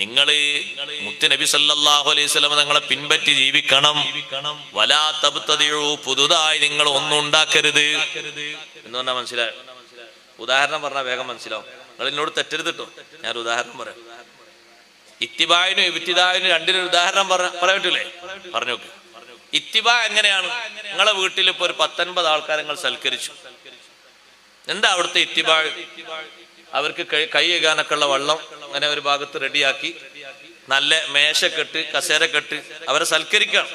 നിങ്ങൾ മുത്തുനബി സല്ലാഹു അലൈഹി വസല്ലം നിങ്ങളെ പിൻപറ്റി ജീവിക്കണം. വലാ തബ്തദിഉ പുതുതായി നിങ്ങൾ ഒന്നും ഉണ്ടാക്കരുത്. എന്ന് പറഞ്ഞാൽ മനസ്സിലായോ? ഉദാഹരണം പറഞ്ഞാൽ വേഗം മനസ്സിലാവും. നിങ്ങൾ എന്നോട് തെറ്റരുത് കേട്ടോ ഞാൻ ഉദാഹരണം പറയാം. ഇത്തിബായനും ഇബിത്തിദായിനും രണ്ടിനും ഉദാഹരണം പറയാൻ പറ്റൂലേ? പറഞ്ഞു നോക്ക്. ഇത്തിബ എങ്ങനെയാണ്? നിങ്ങളെ വീട്ടിൽ ഇപ്പൊ ഒരു പത്തൊൻപത് ആൾക്കാരെ നിങ്ങൾ സൽക്കരിച്ചു. എന്താ അവിടുത്തെ ഇത്തിബാ അവർക്ക് കൈ- കഴുകാനൊക്കെയുള്ള വള്ളം അങ്ങനെ ഒരു ഭാഗത്ത് റെഡിയാക്കി നല്ല മേശക്കെട്ട് കസേരക്കെട്ട് അവരെ സൽക്കരിക്കണം.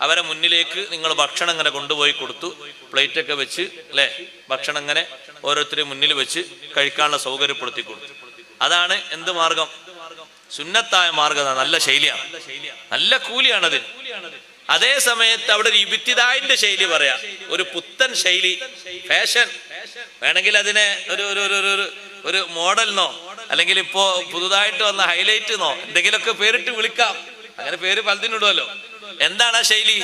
അവരെ മുന്നിലേക്ക് നിങ്ങൾ ഭക്ഷണം ഇങ്ങനെ കൊണ്ടുപോയി കൊടുത്തു. പ്ലേറ്റൊക്കെ വെച്ച് അല്ലെ? ഭക്ഷണം ഇങ്ങനെ ഓരോരുത്തരെയും മുന്നിൽ വെച്ച് കഴിക്കാനുള്ള സൗകര്യപ്പെടുത്തി കൊടുത്തു. അതാണ് എന്ത് മാർഗം? സുന്നത്തായ മാർഗം നല്ല ശൈലിയാണ് നല്ല കൂലിയാണത്. അതേ സമയത്ത് അവിടെ ഒരു ഇബിത്തിദായിന്റെ ശൈലി പറയാം. ഒരു പുത്തൻ ശൈലി. ഫാഷൻ. വേണമെങ്കിൽ അതിനെ ഒരു ഒരു ഒരു ഒരു മോഡലിനോ അല്ലെങ്കിൽ ഇപ്പോ പുതുതായിട്ട് വന്ന ഹൈലൈറ്റ് എന്നോ എന്തെങ്കിലുമൊക്കെ പേരിട്ട് വിളിക്കാം. അങ്ങനെ പേര് പലതിനിടുമല്ലോ എന്താണ് ആ ശൈലി?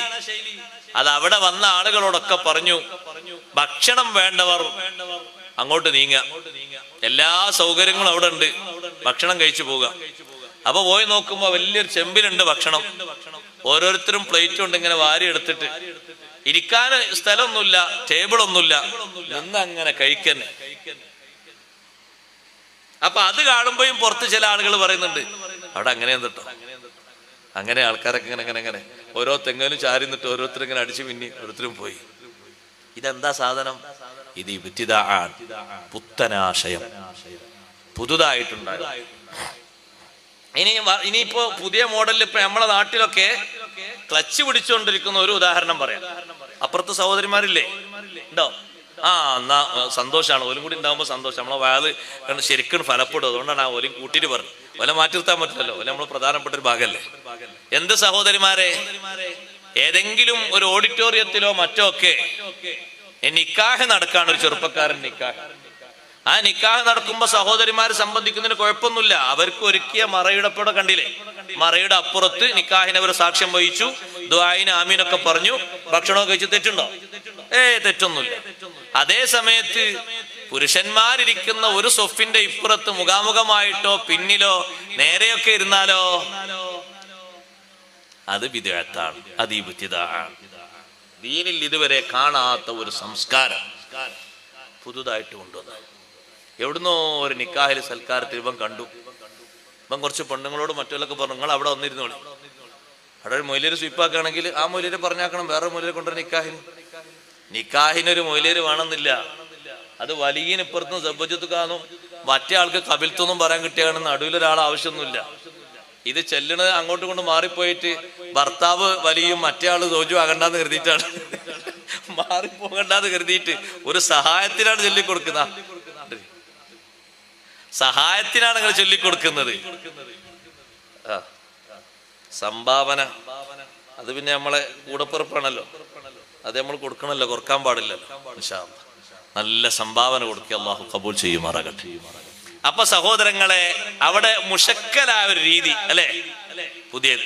അത് അവിടെ വന്ന ആളുകളോടൊക്കെ പറഞ്ഞു ഭക്ഷണം വേണ്ടവർ അങ്ങോട്ട് നീങ്ങ. എല്ലാ സൗകര്യങ്ങളും അവിടെ ഉണ്ട്. ഭക്ഷണം കഴിച്ചു പോവുക. അപ്പൊ പോയി നോക്കുമ്പോ വലിയൊരു ചെമ്പിലുണ്ട് ഭക്ഷണം. ഓരോരുത്തരും പ്ലേറ്റ് ഉണ്ട് ഇങ്ങനെ വാരി എടുത്തിട്ട്. ഇരിക്കാൻ സ്ഥലമൊന്നുമില്ല ടേബിൾ ഒന്നുമില്ല നിന്ന് അങ്ങനെ കഴിക്കന്നെ. അപ്പൊ അത് കാണുമ്പോഴും പുറത്ത് ചില ആളുകൾ പറയുന്നുണ്ട് അവിടെ അങ്ങനെ കേട്ടോ അങ്ങനെ ആൾക്കാരൊക്കെ ഇങ്ങനെ അങ്ങനെ അങ്ങനെ ഓരോ തെങ്ങലും ചാരി നിന്നിട്ട് ഓരോരുത്തരും ഇങ്ങനെ അടിച്ചു പിന്നി ഓരോരുത്തരും പോയി. ഇതെന്താ സാധനം? ഇത് ഇബ്തിദാ പുത്തനാശയം. പുതുതായിട്ടുണ്ട് ഇനി ഇനിയിപ്പോ പുതിയ മോഡലിൽ ഇപ്പൊ നമ്മളെ നാട്ടിലൊക്കെ ക്ലച്ച് പിടിച്ചുകൊണ്ടിരിക്കുന്ന ഒരു ഉദാഹരണം പറയാം. അപ്പുറത്ത് സഹോദരിമാരില്ലേ? ഉണ്ടോ? ആ എന്നാ സന്തോഷമാണ് ഓലും കൂടി ഉണ്ടാകുമ്പോൾ സന്തോഷം. നമ്മളെ വയൽ കണ്ട് ശരിക്കും ഫലപ്പെടും. അതുകൊണ്ടാണ് ആ ഓലും കൂട്ടിയിട്ട് പറഞ്ഞു ഓല മാറ്റി നിർത്താൻ പറ്റില്ലല്ലോ. ഓല നമ്മൾ പ്രധാനപ്പെട്ട ഒരു ഭാഗമല്ലേ എന്ത് സഹോദരിമാരെ? ഏതെങ്കിലും ഒരു ഓഡിറ്റോറിയത്തിലോ മറ്റോ ഒക്കെ നിക്കാഹ് നടക്കാണ് ഒരു ചെറുപ്പക്കാരൻ നിക്കാഹ്. ആ നിക്കാഹ് നടക്കുമ്പോ സഹോദരിമാരെ സംബന്ധിക്കുന്നതിന് കുഴപ്പമൊന്നുമില്ല. അവർക്ക് ഒരുക്കിയ മറയുടെ പുറ കണ്ടില്ലേ? മറയുടെ അപ്പുറത്ത് നിക്കാഹിനെ അവർ സാക്ഷ്യം വഹിച്ചു. ദ്വായിന് ആമീനൊക്കെ പറഞ്ഞു. ഭക്ഷണമൊക്കെ കഴിച്ചു തെറ്റുണ്ടോ? ഏ തെറ്റൊന്നുമില്ല. അതേ സമയത്ത് പുരുഷന്മാരിരിക്കുന്ന ഒരു സൊഫിന്റെ ഇപ്പുറത്ത് മുഖാമുഖമായിട്ടോ പിന്നിലോ നേരെയൊക്കെ ഇരുന്നാലോ? അത് വിദേഹത്താണ് അത് ഈ ബുദ്ധിതാണ് ദീനിൽ ഇതുവരെ കാണാത്ത ഒരു സംസ്കാരം പുതുതായിട്ട് കൊണ്ടുവന്നു എവിടുന്നോ ഒരു നിക്കാഹിൽ സൽക്കാരത്തിൽ ഇവൻ കണ്ടു. ഇവൻ കുറച്ച് പെണ്ണുങ്ങളോട് മറ്റുള്ളൊക്കെ പറഞ്ഞു നിങ്ങൾ അവിടെ വന്നിരുന്നോളി. അവിടെ ഒരു മൊയിലേര് സ്വീപ്പാക്കുകയാണെങ്കിൽ ആ മൊയിലേര് പറഞ്ഞാക്കണം വേറെ മൊയിലേര് കൊണ്ടുവരുന്ന നിക്കാഹിന്. നിക്കാഹിനൊരു മൊയിലേര് വേണമെന്നില്ല. അത് വലിയന് ഇപ്പുറത്ത് സബ്ബജത്ത് കാണും. മറ്റേ ആൾക്ക് കപിൽത്തൊന്നും പറയാൻ കിട്ടിയാണ് നടുവിലൊരാൾ ആവശ്യമൊന്നുമില്ല. ഇത് ചെല്ലണത് അങ്ങോട്ടും കൊണ്ട് മാറിപ്പോയിട്ട് ഭർത്താവ് വലിയും മറ്റേ ആൾ തോജു ആകണ്ടെന്ന് കരുതിയിട്ടാണ്. മാറിപ്പോകണ്ടെന്ന് കരുതിയിട്ട് ഒരു സഹായത്തിനാണ് ചൊല്ലിക്കൊടുക്കുന്ന. സഹായത്തിനാണ് നിങ്ങൾ ചൊല്ലിക്കൊടുക്കുന്നത്. സംഭാവന. അത് പിന്നെ നമ്മളെ കൂടപ്പിറപ്പാണല്ലോ. അത് നമ്മൾ കൊടുക്കണല്ലോ കൊടുക്കാൻ പാടില്ലല്ലോ. നല്ല സംഭാവന കൊടുക്കുക അള്ളാഹു കബൂൽ ചെയ്യുമാറാകട്ടെ. അപ്പൊ സഹോദരങ്ങളെ അവിടെ മുഷക്കലായ ഒരു രീതി അല്ലെ? പുതിയത്.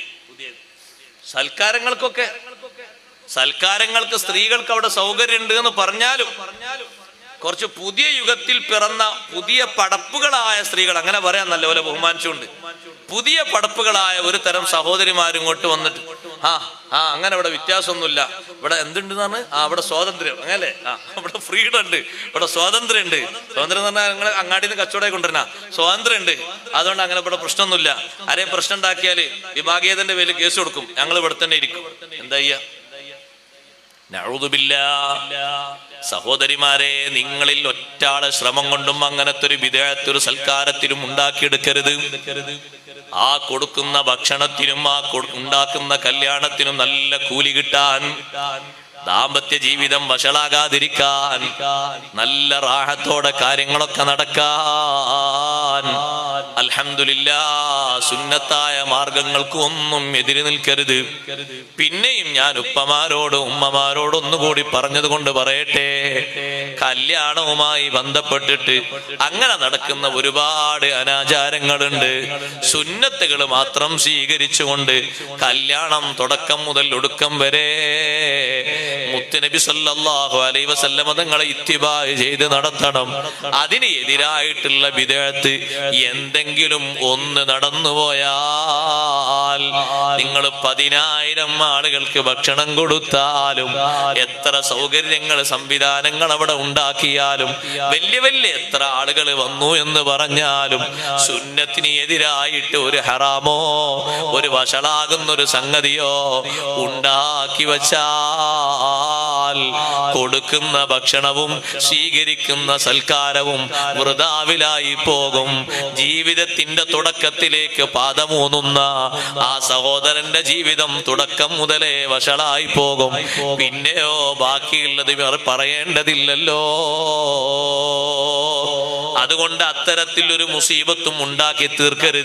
സൽക്കാരങ്ങൾക്കൊക്കെ സൽക്കാരങ്ങൾക്ക് സ്ത്രീകൾക്ക് അവിടെ സൗകര്യം ഉണ്ട് എന്ന് പറഞ്ഞാലും കുറച്ച് പുതിയ യുഗത്തിൽ പിറന്ന പുതിയ പടപ്പുകളായ സ്ത്രീകൾ അങ്ങനെ പറയാൻ നല്ലപോലെ ബഹുമാനിച്ചുകൊണ്ട്. പുതിയ പടപ്പുകളായ ഒരു തരം സഹോദരിമാരും ഇങ്ങോട്ട് വന്നിട്ട് ആ ആ അങ്ങനെ ഇവിടെ വ്യത്യാസമൊന്നുമില്ല. ഇവിടെ എന്തുണ്ടെന്നാണ്? ആ അവിടെ സ്വാതന്ത്ര്യം അങ്ങനല്ലേ? ആ ഇവിടെ ഫ്രീഡം ഉണ്ട്. ഇവിടെ സ്വാതന്ത്ര്യം ഉണ്ട് സ്വാതന്ത്ര്യം എന്ന് പറഞ്ഞാൽ നിങ്ങൾ അങ്ങാടി നിന്ന് കച്ചവടം കൊണ്ടുവരണ സ്വാതന്ത്ര്യം ഉണ്ട് അതുകൊണ്ട് അങ്ങനെ ഇവിടെ പ്രശ്നമൊന്നുമില്ല. ആരെയും പ്രശ്നം ഉണ്ടാക്കിയാൽ വിഭാഗീയതന്റെ പേരിൽ കേസ് കൊടുക്കും. ഞങ്ങൾ ഇവിടെ തന്നെ ഇരിക്കും. എന്താ. സഹോദരിമാരെ നിങ്ങളിൽ ഒറ്റാളെ ശ്രമം കൊണ്ടും അങ്ങനത്തെ ഒരു വിദേഹത്തെ ഒരു സൽക്കാരത്തിലും ഉണ്ടാക്കിയെടുക്കരുത്. ആ കൊടുക്കുന്ന ഭക്ഷണത്തിനും ആ ഉണ്ടാക്കുന്ന കല്യാണത്തിനും നല്ല കൂലി കിട്ടാൻ ദാമ്പത്യ ജീവിതം വഷളാകാതിരിക്കാൻ നല്ല റാഹത്തോടെ കാര്യങ്ങളൊക്കെ നടക്കാൻ അൽഹംദുലില്ലാ സുന്നത്തായ മാർഗങ്ങൾക്ക് ഒന്നും എതിര് നിൽക്കരുത്. പിന്നെയും ഞാൻ ഉപ്പമാരോട് ഉമ്മമാരോട് ഒന്നുകൂടി പറഞ്ഞത് കൊണ്ട് പറയട്ടെ. കല്യാണവുമായി ബന്ധപ്പെട്ടിട്ട് അങ്ങനെ നടക്കുന്ന ഒരുപാട് അനാചാരങ്ങളുണ്ട്. സുന്നത്തുകൾ മാത്രം സ്വീകരിച്ചുകൊണ്ട് കല്യാണം തുടക്കം മുതൽ ഒടുക്കം വരെ മുത്തുനബി സല്ലാഹു അലൈഹി വസല്ലമ തങ്ങളെ ഇത്തിബായ് ചെയ്ത് നടത്തണം. അതിന് എതിരായിട്ടുള്ള വിദേഹത്ത് എന്തെങ്കിലും ഒന്ന് നടന്നുപോയാൽ നിങ്ങൾ പതിനായിരം ആളുകൾക്ക് ഭക്ഷണം കൊടുത്താലും എത്ര സൗകര്യങ്ങൾ സംവിധാനങ്ങൾ അവിടെ ഉണ്ടാക്കിയാലും വലിയ വലിയ എത്ര ആളുകൾ വന്നു എന്ന് പറഞ്ഞാലും സുന്നത്തിന് എതിരായിട്ട് ഒരു ഹറാമോ ഒരു വഷളാകുന്ന ഒരു സംഗതിയോ ഉണ്ടാക്കി കൊടുക്കുന്ന ഭക്ഷണവും സ്വീകരിക്കുന്ന സൽക്കാരവും വൃതാവിലായി പോകും. ജീവിതത്തിന്റെ തുടക്കത്തിലേക്ക് പാദമൂന്നുന്ന ആ സഹോദരന്റെ ജീവിതം തുടക്കം മുതലേ വഷളായി പോകും. പിന്നെയോ ബാക്കിയുള്ളത് ഇവർ പറയേണ്ടതില്ലല്ലോ. അതുകൊണ്ട് അത്തരത്തിൽ ഒരു മുസീബത്തും ഉണ്ടാക്കി തീർക്കരുത്.